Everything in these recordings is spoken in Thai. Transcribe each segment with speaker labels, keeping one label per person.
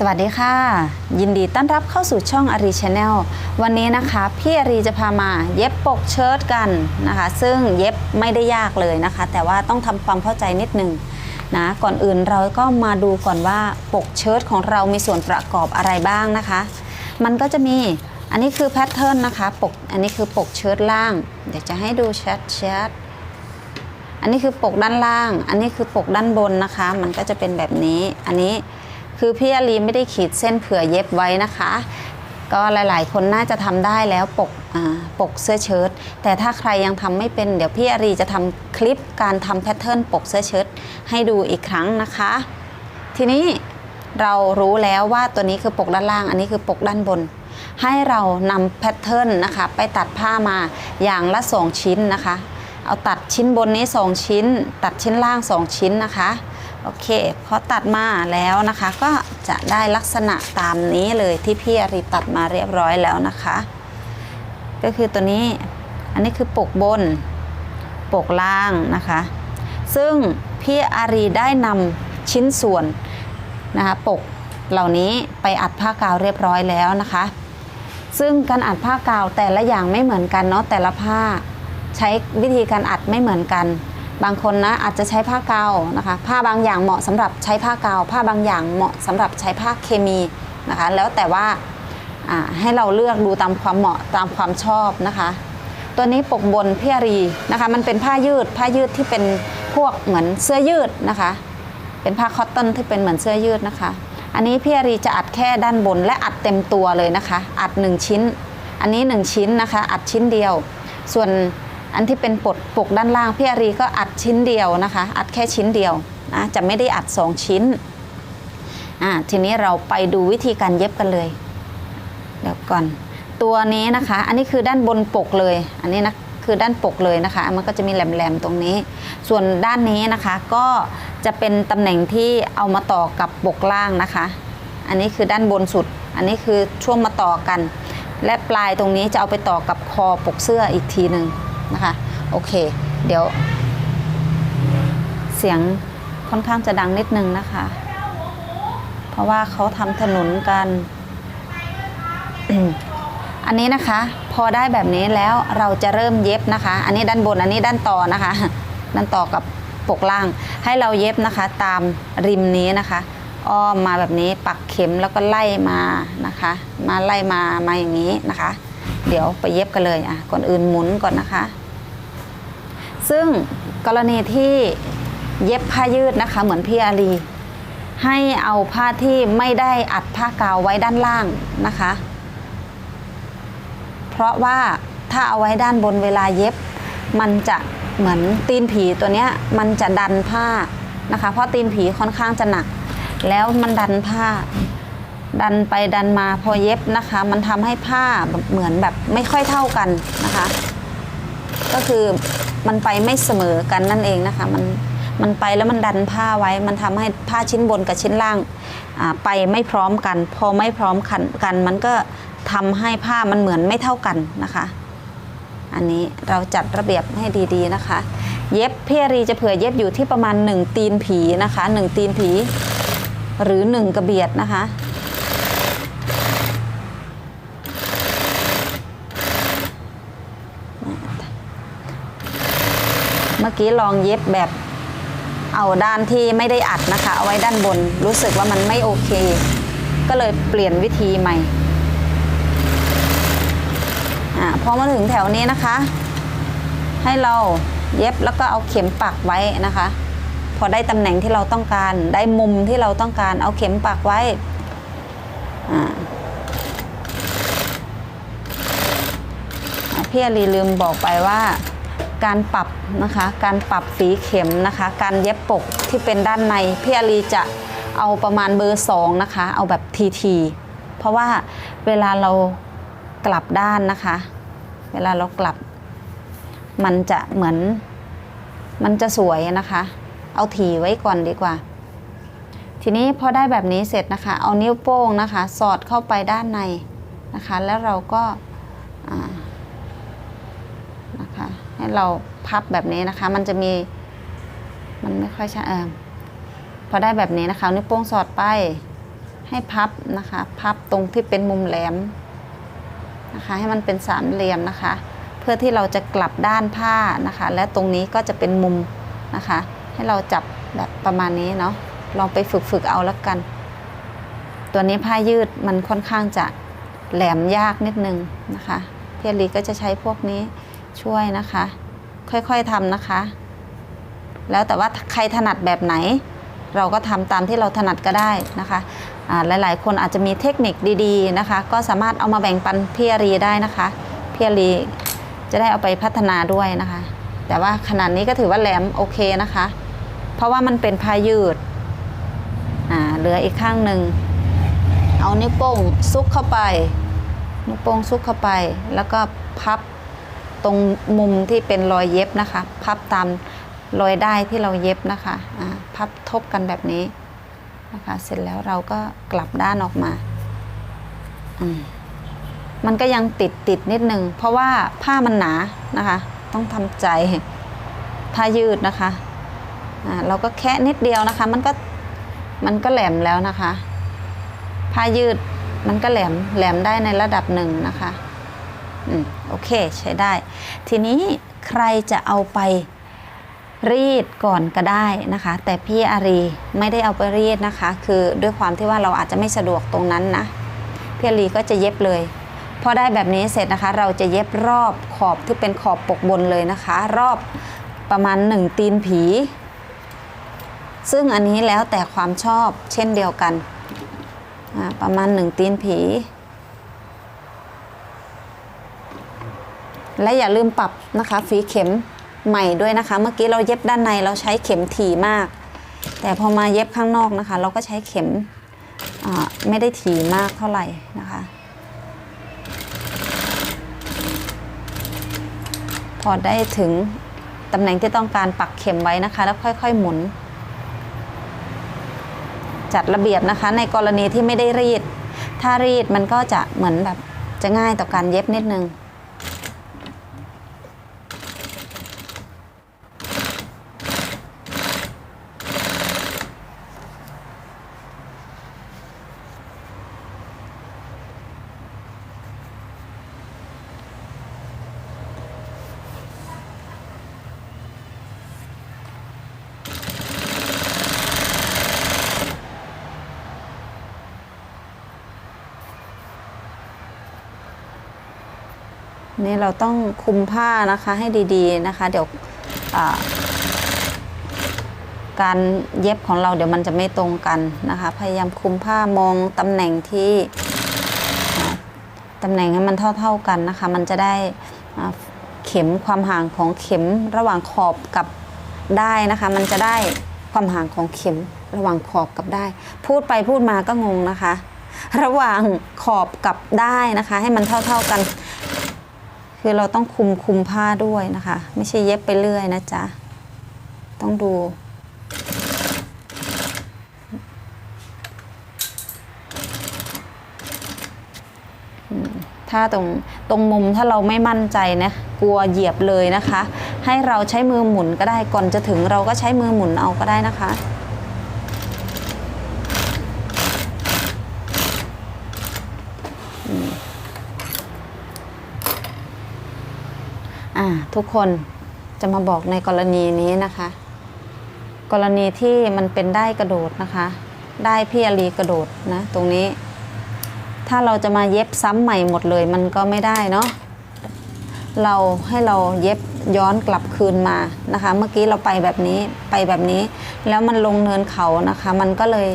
Speaker 1: สวัสดีค่ะ ยินดีต้อนรับเข้าสู่ช่องอารีชาแนลวันนี้นะคะ พี่อารีจะพามาเย็บปกเชิ้ตกันนะคะ ซึ่งเย็บไม่ได้ยากเลยนะคะ แต่ว่าต้องทำความเข้าใจนิดนึงนะก่อนอื่นเราก็มาดูก่อนว่าปกเชิ้ตของเรามีส่วนประกอบอะไรบ้างนะคะ มันก็จะมีอันนี้คือแพทเทิร์นนะคะปกอันนี้คือปกเชิ้ตล่างเดี๋ยวจะให้ดูชัดๆอันนี้คือปกด้านล่าง อันนี้คือปกด้านบนนะคะ มันก็จะเป็นแบบนี้อันนี้ คือพี่อารีไม่ได้ขีดเส้นเผื่อเย็บไว้นะคะ ก็หลายๆ คนน่าจะทำได้แล้วปกปกเสื้อเชิ้ตแต่ถ้าใครยังทำไม่เป็นเดี๋ยวพี่อารีจะทำคลิปการทำแพทเทิร์นปกเสื้อเชิ้ตให้ดูอีกครั้งนะคะ ทีนี้เรารู้แล้วว่าตัวนี้คือปกด้านล่าง อันนี้คือปกด้านบน ให้เรานำแพทเทิร์นนะคะ ไปตัดผ้ามาอย่างละสองชิ้นนะคะ เอาตัดชิ้นบนนี้ 2 ชิ้น ตัดชิ้นล่าง 2 ชิ้นนะคะ โอเคพอตัดมาแล้วนะคะก็จะได้ลักษณะตามนี้เลยที่พี่อารีตัดมาเรียบร้อยแล้วนะคะ ก็คือตัวนี้อันนี้คือปกบน ปกล่างนะคะ ซึ่งพี่อารีได้นำชิ้นส่วนนะคะปกเหล่านี้ไปอัดผ้ากาวเรียบร้อยแล้วนะคะ ซึ่งการอัดผ้ากาวแต่ละอย่างไม่เหมือนกันเนาะแต่ละผ้าใช้วิธีการอัดไม่เหมือนกัน บางคนนะอาจจะใช้ผ้ากาวนะคะ ผ้าบางอย่างเหมาะสำหรับใช้ผ้ากาวผ้าบางอย่างเหมาะสำหรับใช้ผ้าเคมีนะคะ แล้วแต่ว่าให้เราเลือกดูตามความเหมาะตามความชอบนะคะ ตัวนี้ปกบนพี่อารีนะคะ มันเป็นผ้ายืดผ้ายืดที่เป็นพวกเหมือนเสื้อยืดนะคะ เป็นผ้าคอตตอนที่เป็นเหมือนเสื้อยืดนะคะ อันนี้พี่อารีจะอัดแค่ด้านบนและอัดเต็มตัวเลยนะคะ อัด 1 ชิ้น อันนี้ 1 ชิ้นนะคะ อัดชิ้นเดียว ส่วน อันที่เป็นปดปกด้านล่างพี่อารีก็อัดชิ้นเดียวนะคะ อัดแค่ชิ้นเดียวนะจะไม่ได้อัด 2 ชิ้นอ่าทีนี้เราไปดูวิธีการเย็บกันเลยเดี๋ยวก่อน ตัวนี้นะคะ อันนี้คือด้านบนปกเลย อันนี้นะคือด้านปกเลยนะคะ มันก็จะมีแหลมๆตรงนี้ ส่วนด้านนี้นะคะก็จะเป็นตำแหน่งที่เอามาต่อกับปกล่างนะคะ อันนี้คือด้านบนสุด อันนี้คือช่วงมาต่อกัน และปลายตรงนี้จะเอาไปต่อกับคอปกเสื้ออีกทีหนึ่ง นะคะ โอเค เดี๋ยว เสียงค่อนข้างจะดังนิดนึงนะคะ เพราะว่าเขาทำถนนกัน อันนี้นะคะ พอได้แบบนี้แล้วเราจะเริ่มเย็บนะคะ อันนี้ด้านบนอันนี้ด้านต่อนะคะ ด้านต่อกับปกล่าง ให้เราเย็บนะคะ ตามริมนี้นะคะอ้อมมาแบบนี้ปักเข็มแล้วก็ไล่มานะคะ มาไล่มามาอย่างนี้นะคะ เดี๋ยวไปเย็บกันเลยอะก่อนอื่นหมุนก่อนนะคะ ซึ่งกรณีที่เย็บผ้ายืดนะคะ เหมือนพี่อารีให้เอาผ้าที่ไม่ได้อัดผ้ากาวไว้ด้านล่างนะคะ เพราะว่าถ้าเอาไว้ด้านบนเวลาเย็บ มันจะเหมือนตีนผีตัวเนี้ยมันจะดันผ้านะคะ เพราะตีนผีค่อนข้างจะหนัก แล้วมันดันผ้า ดันไปดันมาพอเย็บนะคะ มันทำให้ผ้าเหมือนแบบไม่ค่อยเท่ากันนะคะ ก็คือมันไปไม่เสมอกันนั่นเองนะคะ มันมันไปแล้วมันดันผ้าไว้ มันทำให้ผ้าชิ้นบนกับชิ้นล่างไปไม่พร้อมกัน พอไม่พร้อมกันกัน มันก็ทำให้ผ้ามันเหมือนไม่เท่ากันนะคะ อันนี้เราจัดระเบียบให้ดีๆนะคะ เย็บเพี่อารีจะเผื่อเย็บอยู่ที่ประมาณ 1 ตีนผีนะคะ 1 ตีนผี หรือ 1 กระเบียดนะคะ เมื่อกี้ลองเย็บแบบเอาด้านที่ไม่ได้อัดนะคะ เอาไว้ด้านบนรู้สึกว่ามันไม่โอเค ก็เลยเปลี่ยนวิธีใหม่อพอมาถึงแถวนี้นะคะ ให้เราเย็บแล้วก็เอาเข็มปักไว้นะคะ พอได้ตำแหน่งที่เราต้องการ ได้มุมที่เราต้องการ เอาเข็มปักไว้พี่อารีลืมบอกไปว่า การปรับนะคะ การปรับฝีเข็มนะคะ การเย็บปกที่เป็นด้านในพี่อารีจะเอาประมาณเบอร์สองนะคะ เอาแบบทีทีเพราะว่าเวลาเรากลับด้านนะคะ เวลาเรากลับ มันจะเหมือน มันจะสวยนะคะ เอาถีไว้ก่อนดีกว่า ทีนี้พอได้แบบนี้เสร็จนะคะ เอานิ้วโป้งนะคะ สอดเข้าไปด้านในนะคะ แล้วเราก็อ่า นะคะ ให้เราพับแบบนี้นะคะ มันจะมี มันไม่ค่อยใช่เออพอได้แบบนี้นะคะ นิ้วโป้งสอดไป ให้พับนะคะ พับตรงที่เป็นมุมแหลมนะคะ ให้มันเป็นสามเหลี่ยมนะคะ เพื่อที่เราจะกลับด้านผ้านะคะ และตรงนี้ก็จะเป็นมุมนะคะ ให้เราจับแบบประมาณนี้เนาะ ลองไปฝึกฝึกเอาแล้วกัน ตัวนี้ผ้ายืดมันค่อนข้างจะแหลมยากนิดนึงนะคะพี่อลีก็จะใช้พวกนี้ ช่วยนะคะ ค่อยๆทำนะคะ แล้วแต่ว่าใครถนัดแบบไหน เราก็ทำตามที่เราถนัดก็ได้นะคะหลายๆ คนอาจจะมีเทคนิคดีๆนะคะ ก็สามารถเอามาแบ่งปันพี่รีได้นะคะพี่รีจะได้เอาไปพัฒนาด้วยนะคะ แต่ว่าขนาดนี้ก็ถือว่าแหลมโอเคนะคะ เพราะว่ามันเป็นผ้ายืดเหลืออีกข้างหนึ่งเอานิ้วโป้งซุกเข้าไปนิ้วโป้งซุกเข้าไป แล้วก็พับ ตรงมุมที่เป็นรอยเย็บนะคะ พับตามรอยได้ที่เราเย็บนะคะอ่าพับทบกันแบบนี้นะคะ เสร็จแล้วเราก็กลับด้านออกมามมันก็ยังติดติดนิดนึง เพราะว่าผ้ามันหนานะคะ ต้องทำใจผ้ายืดนะคะอ่าเราก็แค่นิดเดียวนะคะ มันก็มันก็แหลมแล้วนะคะ ผ้ายืดมันก็แหลมแหลมได้ในระดับหนึ่งนะคะ อืมโอเคใช้ได้ ทีนี้ใครจะเอาไปรีดก่อนก็ได้นะคะ แต่พี่อารีไม่ได้เอาไปรีดนะคะ คือด้วยความที่ว่าเราอาจจะไม่สะดวกตรงนั้นนะพี่อารีก็จะเย็บเลยพอได้แบบนี้เสร็จนะคะ เราจะเย็บรอบขอบที่เป็นขอบปกบนเลยนะคะ รอบประมาณหนึ่งตีนผี ซึ่งอันนี้แล้วแต่ความชอบเช่นเดียวกัน ประมาณหนึ่งตีนผี และอย่าลืมปรับนะคะฝีเข็มใหม่ด้วยนะคะ เมื่อกี้เราเย็บด้านในเราใช้เข็มถี่มาก แต่พอมาเย็บข้างนอกนะคะ เราก็ใช้เข็มไม่ได้ถี่มากเท่าไหร่นะคะ พอได้ถึงตำแหน่งที่ต้องการปักเข็มไว้นะคะ แล้วค่อยๆหมุน จัดระเบียบนะคะ ในกรณีที่ไม่ได้รีด ถ้ารีดมันก็จะเหมือนแบบจะง่ายต่อการเย็บนิดนึง นี่เราต้องคุมผ้านะคะให้ดีๆนะคะ เดี๋ยวการเย็บของเราเดี๋ยวมันจะไม่ตรงกันนะคะ พยายามคุมผ้ามองตำแหน่งที่ตำแหน่งให้มันเท่าๆกันนะคะ มันจะได้เข็มความห่างของเข็มระหว่างขอบกับได้นะคะ มันจะได้ความห่างของเข็มระหว่างขอบกับได้ พูดไปพูดมาก็งงนะคะ ระหว่างขอบกับได้นะคะ ให้มันเท่าๆกัน คือเราต้องคุมคุมผ้าด้วยนะคะ ไม่ใช่เย็บไปเรื่อยนะจ๊ะ ต้องดู ถ้าตรงตรงมุมถ้าเราไม่มั่นใจนะ กลัวเหยียบเลยนะคะ ให้เราใช้มือหมุนก็ได้ก่อนจะถึงเราก็ใช้มือหมุนเอาก็ได้นะคะ ทุกคนจะมาบอกในกรณีนี้นะคะ กรณีที่มันเป็นได้กระโดดนะคะ ได้พี่อารีกระโดดนะ ตรงนี้ ถ้าเราจะมาเย็บซ้ำใหม่หมดเลยมันก็ไม่ได้เนาะเราให้เราเย็บย้อนกลับคืนมานะคะ เมื่อกี้เราไปแบบนี้ไปแบบนี้ แล้วมันลงเนินเขานะคะ มันก็เลย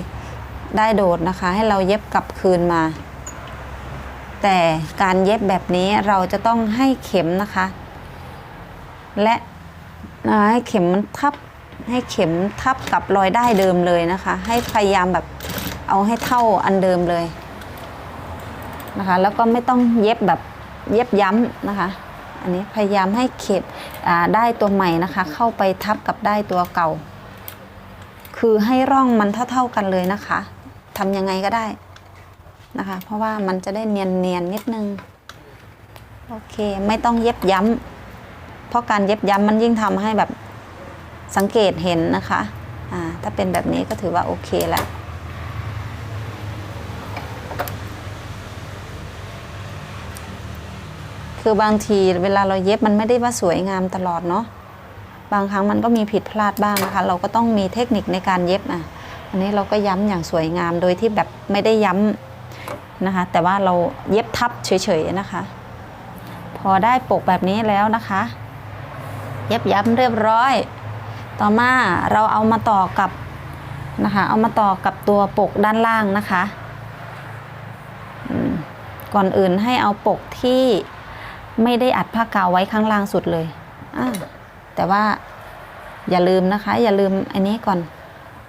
Speaker 1: ได้โดดนะคะ ให้เราเย็บกลับคืนมา แต่การเย็บแบบนี้เราจะต้องให้เข็มนะคะ และให้เข็มมันทับให้เข็มทับกับรอยได้เดิมเลยนะคะ ให้พยายามแบบเอาให้เท่าอันเดิมเลยนะคะ แล้วก็ไม่ต้องเย็บแบบเย็บย้ำนะคะ อันนี้พยายามให้เข็มได้ตัวใหม่นะคะ เข้าไปทับกับได้ตัวเก่า คือให้ร่องมันเท่าๆกันเลยนะคะทำยังไงก็ได้นะคะ เพราะว่ามันจะได้เนียนๆนิดนึง โอเค ไม่ต้องเย็บย้ำ เพราะการเย็บย้ำมันยิ่งทำให้แบบสังเกตเห็นนะคะถ้าเป็นแบบนี้ก็ถือว่าโอเคแล้วคือบางทีเวลาเราเย็บมันไม่ได้ว่าสวยงามตลอดเนาะบางครั้งมันก็มีผิดพลาดบ้างนะคะ เราก็ต้องมีเทคนิคในการเย็บอะอันนี้เราก็ย้ำอย่างสวยงามโดยที่แบบไม่ได้ย้ำนะคะ แต่ว่าเราเย็บทับเฉยๆนะคะ พอได้ปกแบบนี้แล้วนะคะ เย็บย้ำเรียบร้อย ต่อมาเราเอามาต่อกับนะคะ เอามาต่อกับตัวปกด้านล่างนะคะ ก่อนอื่นให้เอาปกที่ไม่ได้อัดผ้ากาวไว้ข้างล่างสุดเลยแต่ว่าอย่าลืมนะคะ อย่าลืมอันนี้ก่อน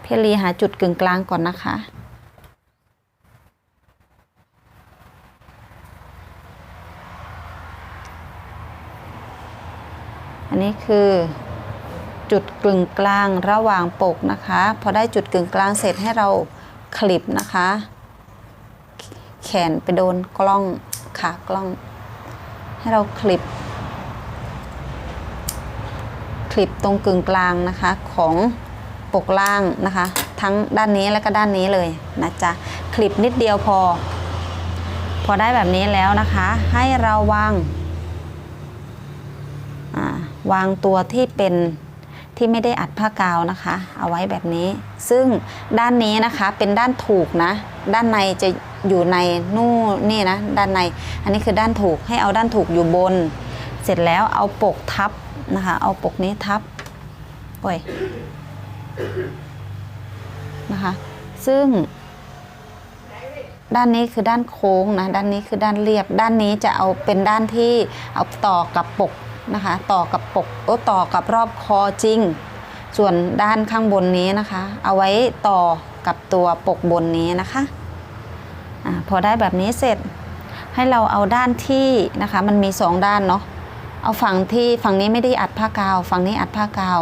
Speaker 1: เพลีหาจุดกึ่งกลางก่อนนะคะ นี้คือจุดกึ่งกลางระหว่างปกนะคะ พอได้จุดกึ่งกลางเสร็จให้เราคลิปนะคะ แขนไปโดนกล้องขากล้อง ให้เราคลิป คลิปตรงกึ่งกลางนะคะของปกล่างนะคะ ทั้งด้านนี้และก็ด้านนี้เลยนะจ๊ะคลิปนิดเดียวพอ พอได้แบบนี้แล้วนะคะ ให้เราวาง วางตัวที่เป็นที่ไม่ได้อัดผ้ากาวนะคะ เอาไว้แบบนี้ ซึ่งด้านนี้นะคะเป็นด้านถูกนะ ด้านในจะอยู่ในนู่นนี่นะ ด้านใน อันนี้คือด้านถูกให้เอาด้านถูกอยู่บน เสร็จแล้วเอาปกทับนะคะ เอาปกนี้ทับโอ้ยนะคะ ซึ่ง ด้านนี้คือด้านโค้งนะ ด้านนี้คือด้านเรียบ ด้านนี้จะเอาเป็นด้านที่เอาต่อกับปก นะคะ ต่อกับปกโอต่อกับรอบคอจริง ส่วนด้านข้างบนนี้นะคะ เอาไว้ต่อกับตัวปกบนนี้นะคะอะพอได้แบบนี้เสร็จให้เราเอาด้านที่นะคะ มันมีสองด้านเนาะเอาฝั่งที่ฝั่งนี้ไม่ได้อัดผ้ากาว ฝั่งนี้อัดผ้ากาว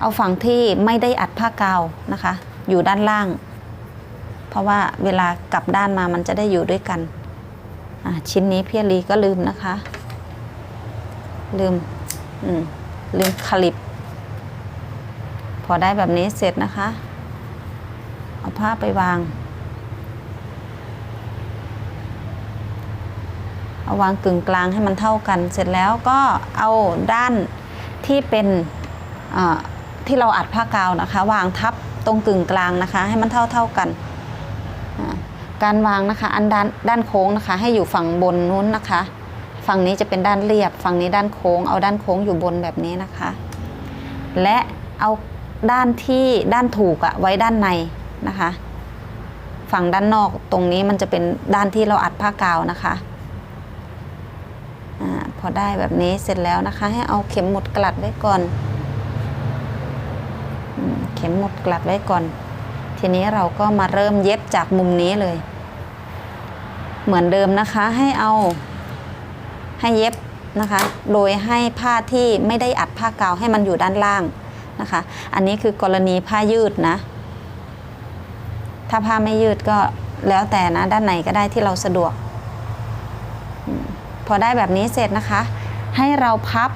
Speaker 1: เอาฝั่งที่ไม่ได้อัดผ้ากาวนะคะ อยู่ด้านล่าง เพราะว่าเวลากลับด้านมามันจะได้อยู่ด้วยกันชิ้นนี้พี่อลีก็ลืมนะคะ ลืมลืมคลิป พอได้แบบนี้เสร็จนะคะ เอาผ้าไปวาง เอาวางกึ่งกลางให้มันเท่ากัน เสร็จแล้วก็เอาด้านที่เป็นที่เราอัดผ้ากาวนะคะ วางทับตรงกึ่งกลางนะคะ ให้มันเท่าเท่ากัน การวางนะคะ อันด้านด้านโค้งนะคะ ให้อยู่ฝั่งบนนู้นนะคะ ฝั่งนี้จะเป็นด้านเรียบ ฝั่งนี้ด้านโค้ง เอาด้านโค้งอยู่บนแบบนี้นะคะ และเอาด้านที่ด้านถูกอะไว้ด้านในนะคะ ฝั่งด้านนอกตรงนี้มันจะเป็นด้านที่เราอัดผ้ากาวนะคะอาพอได้แบบนี้เสร็จแล้วนะคะ ให้เอาเข็มหมุดกลัดไว้ก่อนอเข็มหมุดกลัดไว้ก่อน ทีนี้เราก็มาเริ่มเย็บจากมุมนี้เลย เหมือนเดิมนะคะให้เอา ให้เย็บนะคะ โดยให้ผ้าที่ไม่ได้อัดผ้ากาวให้มันอยู่ด้านล่างนะคะ อันนี้คือกรณีผ้ายืดนะ ถ้าผ้าไม่ยืดก็แล้วแต่นะด้านไหนก็ได้ที่เราสะดวก พอได้แบบนี้เสร็จนะคะ ให้เราพับ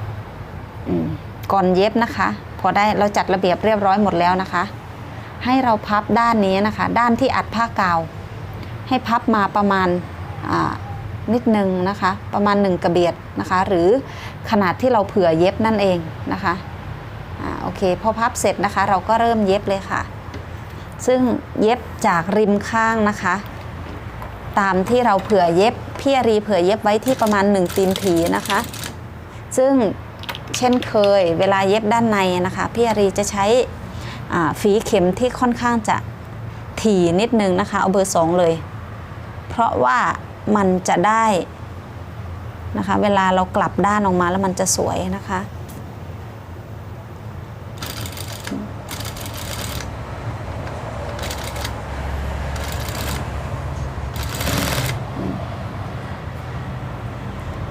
Speaker 1: ก่อนเย็บนะคะ พอได้เราจัดระเบียบเรียบร้อยหมดแล้วนะคะ ให้เราพับด้านนี้นะคะ ด้านที่อัดผ้ากาว ให้พับมาประมาณ นิดนึงนะคะ ประมาณหนึ่งกระเบียดนะคะ หรือขนาดที่เราเผื่อเย็บนั่นเองนะคะอ่าโอเคพอพับเสร็จนะคะ เราก็เริ่มเย็บเลยค่ะ ซึ่งเย็บจากริมข้างนะคะ ตามที่เราเผื่อเย็บพี่อารีเผื่อเย็บไว้ที่ประมาณ 1 ตีนผีนะคะ ซึ่งเช่นเคยเวลาเย็บด้านในนะคะ พี่อารีจะใช้ฝีเข็มที่ค่อนข้างจะถี่นิดนึงนะคะ เอาเบอร์สองเลย เพราะว่า มันจะได้นะคะ เวลาเรากลับด้านออกมาแล้วมันจะสวยนะคะ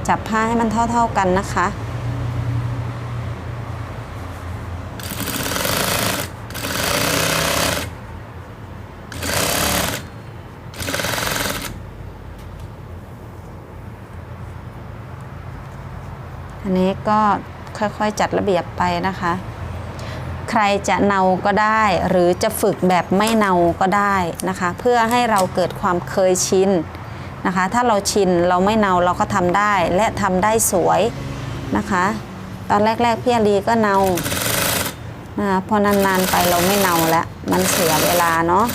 Speaker 1: จับผ้าให้มันเท่า ๆกันนะคะ ก็ค่อยๆจัดระเบียบไปนะคะ ใครจะเนาก็ได้ หรือจะฝึกแบบไม่เนาก็ได้นะคะ เพื่อให้เราเกิดความเคยชินนะคะ ถ้าเราชินเราไม่เนาเราก็ทำได้และทำได้สวยนะคะ ตอนแรกๆพี่อารีก็เนานะคะพอนานๆไปเราไม่เนาแล้วมันเสียเวลาเนาะ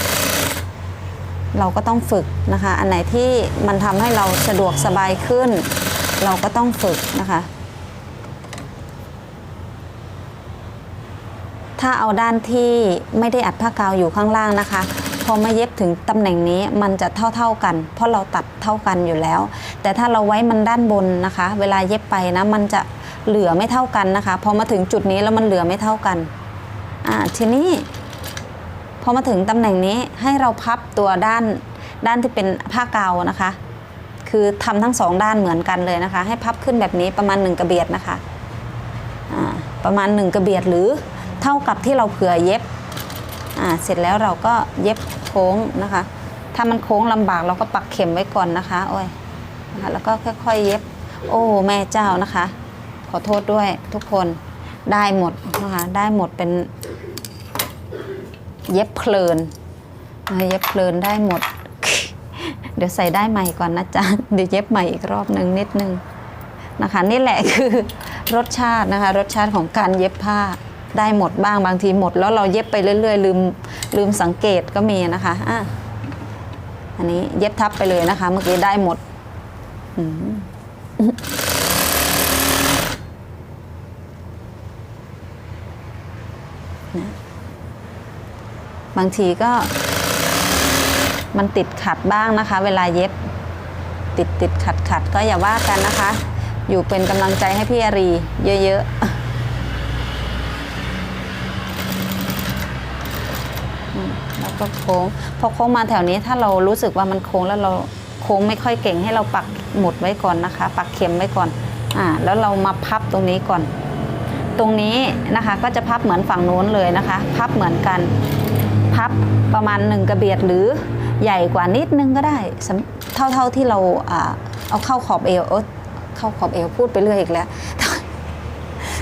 Speaker 1: เราก็ต้องฝึกนะคะ อันไหนที่มันทำให้เราสะดวกสบายขึ้น เราก็ต้องฝึกนะคะ ถ้าเอาด้านที่ไม่ได้อัดผ้ากาวอยู่ข้างล่างนะคะ พอมาเย็บถึงตำแหน่งนี้มันจะเท่าๆกัน เพราะเราตัดเท่ากันอยู่แล้ว แต่ถ้าเราไว้มันด้านบนนะคะ เวลาเย็บไปนะมันจะเหลือไม่เท่ากันนะคะ พอมาถึงจุดนี้แล้วมันเหลือไม่เท่ากันอ่าทีนี้ พอมาถึงตำแหน่งนี้ให้เราพับตัวด้านด้านที่เป็นผ้ากาวนะคะ คือทำทั้งสองด้านเหมือนกันเลยนะคะ ให้พับขึ้นแบบนี้ประมาณหนึ่งกระเบียดนะคะอ่าประมาณหนึ่งกระเบียดหรือ เท่ากับที่เราเผื่อเย็บอ่าเสร็จแล้วเราก็เย็บโค้งนะคะ ถ้ามันโค้งลำบากเราก็ปักเข็มไว้ก่อนนะคะโอ้ยนะคะแล้วก็ค่อยๆเย็บ โอ้แม่เจ้านะคะ ขอโทษด้วยทุกคนได้หมดนะคะได้หมดเป็นเย็บเพลินเย็บเพลินได้หมด เดี๋ยวใส่ได้ใหม่ก่อนนะจ๊ะเดี๋ยวเย็บใหม่อีกรอบหนึ่งนิดนึงนะคะ นี่แหละคือรสชาตินะคะ รสชาติของการเย็บผ้า ได้หมดบ้างบางทีหมด แล้วเราเย็บไปเรื่อยๆลืมลืมสังเกตก็มีนะคะอะอันนี้เย็บทับไปเลยนะคะ เมื่อกี้ได้หมดบางทีก็มันติดขัดบ้างนะคะ เวลาเย็บติดติดขัดขัดก็อย่าว่ากันนะคะ อยู่เป็นกำลังใจให้พี่อารีเยอะๆอืมแล้ว ก็โค้ง พอโค้งมาแถวนี้ถ้าเรารู้สึกว่ามันโค้งแล้วเราโค้งไม่ค่อยเก่งให้เราปักหมุดไว้ก่อนนะคะ ปักเข็มไว้ก่อนอ่าแล้วเรามาพับตรงนี้ก่อน ตรงนี้นะคะก็จะพับเหมือนฝั่งโน้นเลยนะคะ พับเหมือนกัน พับประมาณหนึ่งกระเบียดหรือใหญ่กว่านิดนึงก็ได้เท่าเท่าที่เราอ่าเอาเข้าขอบเอวเข้าขอบเอวพูดไปเรื่อยอีกแล้ว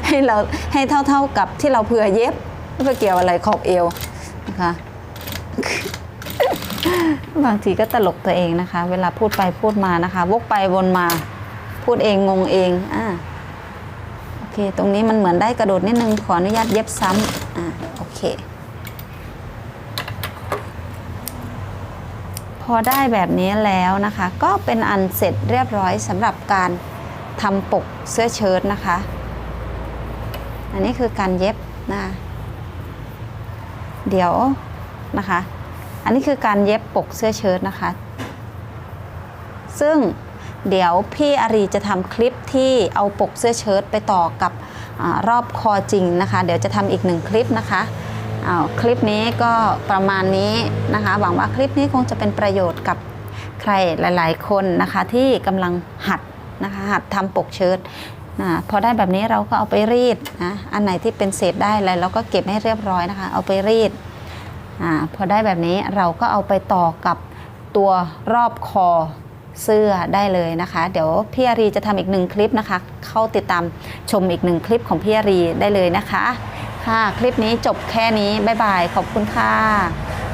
Speaker 1: ให้เราให้เท่าเท่าๆกับที่เราเผื่อเย็บไม่ไปเกี่ยวอะไรขอบเอวนะคะ บางทีก็ตลกตัวเองนะคะ เวลาพูดไปพูดมานะคะ วกไปวนมา พูดเองงงเองอ่าโอเค ตรงนี้มันเหมือนได้กระโดดนิดนึง ขออนุญาตเย็บซ้ำอ่าโอเค พอได้แบบนี้แล้วนะคะ ก็เป็นอันเสร็จเรียบร้อยสำหรับการทำปกเสื้อเชิ้ตนะคะ อันนี้คือการเย็บนะเดี๋ยว นะคะ อันนี้คือการเย็บปกเสื้อเชิ้ตนะคะ ซึ่งเดี๋ยวพี่อารีจะทำคลิปที่เอาปกเสื้อเชิ้ตไปต่อกับอรอบคอจริงนะคะ เดี๋ยวจะทำอีกหนึ่งคลิปนะคะอาคลิปนี้ก็ประมาณนี้นะคะ หวังว่าคลิปนี้คงจะเป็นประโยชน์กับใครหลาย ๆ คนนะคะที่กำลังหัดนะคะหัดทำปกเชิ้ตนะพอได้แบบนี้เราก็เอาไปรีดนะอันไหนที่เป็นเศษได้อะไรเราก็เก็บให้เรียบร้อยนะคะ เอาไปรีด อพอได้แบบนี้เราก็เอาไปต่อกับตัวรอบคอเสื้อได้เลยนะคะ เดี๋ยวพี่อารีจะทำอีกหนึ่งคลิปนะคะ เข้าติดตามชมอีกหนึ่งคลิปของพี่อารีได้เลยนะคะ ค่ะ คลิปนี้จบแค่นี้ บ๊ายบาย ขอบคุณค่ะ